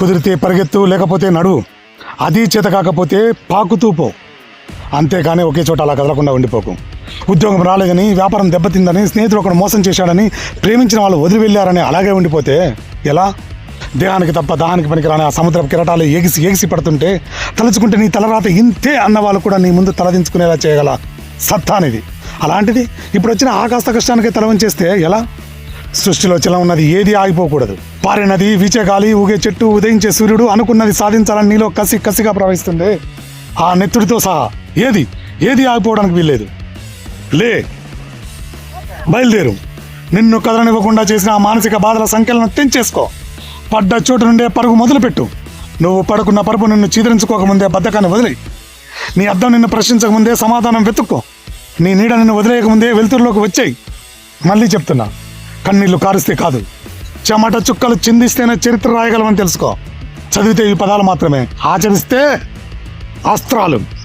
కుదిరితే పరిగెత్తు లేకపోతే నడువు అది చేత కాకపోతే పాకుతూ పో. అంతేకాని ఒకే చోట అలా కదలకుండా ఉండిపోకు. ఉద్యోగం రాలేదని వ్యాపారం దెబ్బతిందని స్నేహితుడు ఒకడు మోసం చేశాడని ప్రేమించిన వాళ్ళు వదిలి వెళ్ళారని అలాగే ఉండిపోతే ఎలా? దేహానికి తప్ప దాహానికి పనికిరాని ఆ సముద్ర కిరటాలు ఎగిసి ఎగిసి పడుతుంటే తలుచుకుంటే నీ తలరాత ఇంతే అన్న వాళ్ళు కూడా నీ ముందు తలదించుకునేలా చేయగల సత్తానిది అలాంటిది ఇప్పుడు వచ్చిన ఆకాశ కష్టానికి తల వంచేస్తే ఎలా? సృష్టిలో చలం ఉన్నది ఏది ఆగిపోకూడదు. పారే నది వీచే గాలి ఊగే చెట్టు ఉదయించే సూర్యుడు అనుకున్నది సాధించాలని నీలో కసి కసిగా ప్రవహిస్తుంది. ఆ నెత్తుడితో సహా ఏది? ఏది ఆగిపోవడానికి వీల్లేదు. లే బయలుదేరు. నిన్ను కదలనివ్వకుండా చేసిన ఆ మానసిక బాధల సంఖ్యలను తెంచేసుకో. పడ్డ చోటు నుండే పరుగు మొదలుపెట్టు. నువ్వు పడుకున్న పరుపు నిన్ను చీదరించుకోకముందే బద్ధకాన్ని వదిలి. నీ అద్దం నిన్ను ప్రశ్నించకముందే సమాధానం వెతుక్కో. నీ నీడ నిన్ను వదిలేయకముందే వెలుతురులోకి వచ్చాయి. మళ్ళీ చెప్తున్నా కన్నీళ్ళు కారుస్తే కాదు. చెమట చుక్కలు చిందిస్తేనే చరిత్ర రాయగలమని తెలుసుకో. చదివితే ఈ పదాలు మాత్రమే. ఆచరిస్తే అస్త్రాలు.